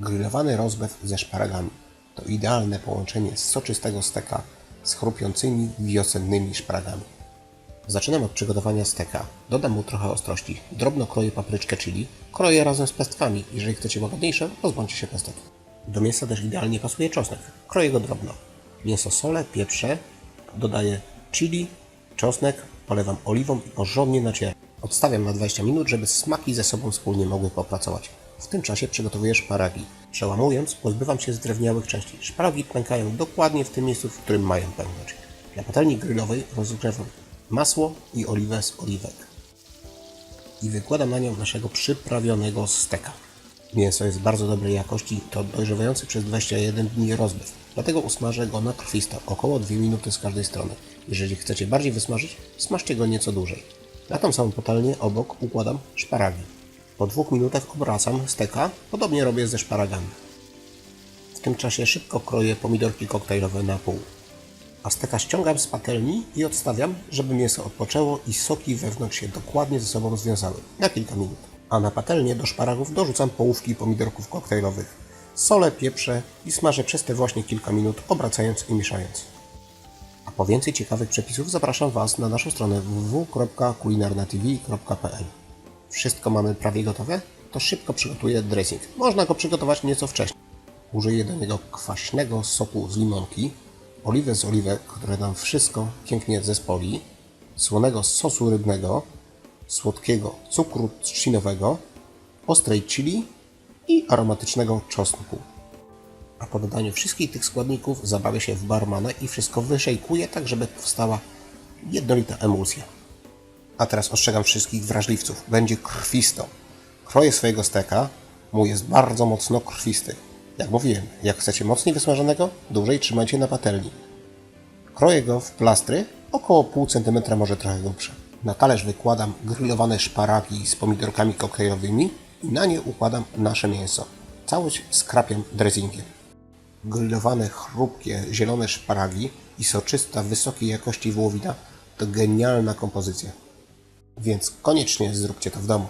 Grillowany rozbew ze szparagami to idealne połączenie soczystego steka z chrupiącymi wiosennymi szparagami. Zaczynam od przygotowania steka. Dodam mu trochę ostrości. Drobno kroję papryczkę chili. Kroję razem z pestkami. Jeżeli chcecie łagodniejsze, pozbądźcie się pestek. Do mięsa też idealnie pasuje czosnek. Kroję go drobno. Mięso solę, pieprzę. Dodaję chili, czosnek. Polewam oliwą i porządnie nacieram. Odstawiam na 20 minut, żeby smaki ze sobą wspólnie mogły popracować. W tym czasie przygotowuję szparagi. Przełamując, pozbywam się zdrewniałych części. Szparagi pękają dokładnie w tym miejscu, w którym mają pęknąć. Na patelni grillowej rozgrzewam masło i oliwę z oliwek. I wykładam na nią naszego przyprawionego steka. Mięso jest bardzo dobrej jakości, to dojrzewający przez 21 dni rozbyw. Dlatego usmażę go na krwisto, około 2 minuty z każdej strony. Jeżeli chcecie bardziej wysmażyć, smażcie go nieco dłużej. Na tą samą patelnię obok układam szparagi. Po dwóch minutach obracam steka, podobnie robię ze szparagami. W tym czasie szybko kroję pomidorki koktajlowe na pół. A steka ściągam z patelni i odstawiam, żeby mięso odpoczęło i soki wewnątrz się dokładnie ze sobą związały na kilka minut. A na patelnię do szparagów dorzucam połówki pomidorków koktajlowych. Solę, pieprzę i smażę przez te właśnie kilka minut, obracając i mieszając. A po więcej ciekawych przepisów zapraszam Was na naszą stronę www.kulinarnatv.pl Wszystko mamy prawie gotowe? To szybko przygotuję dressing. Można go przygotować nieco wcześniej. Użyję do niego kwaśnego soku z limonki, oliwę z oliwek, które nam wszystko pięknie zespoli, słonego sosu rybnego, słodkiego cukru trzcinowego, ostrej chili i aromatycznego czosnku. A po dodaniu wszystkich tych składników zabawię się w barmana i wszystko wyszejkuję tak, żeby powstała jednolita emulsja. A teraz ostrzegam wszystkich wrażliwców. Będzie krwisto. Kroję swojego steka. Mój jest bardzo mocno krwisty. Jak mówiłem, jak chcecie mocniej wysmażonego, dłużej trzymajcie na patelni. Kroję go w plastry, około pół centymetra, może trochę grubsze. Na talerz wykładam grillowane szparagi z pomidorkami koktajlowymi i na nie układam nasze mięso. Całość skrapiam dressingiem. Grillowane, chrupkie, zielone szparagi i soczysta, wysokiej jakości wołowina to genialna kompozycja. Więc koniecznie zróbcie to w domu.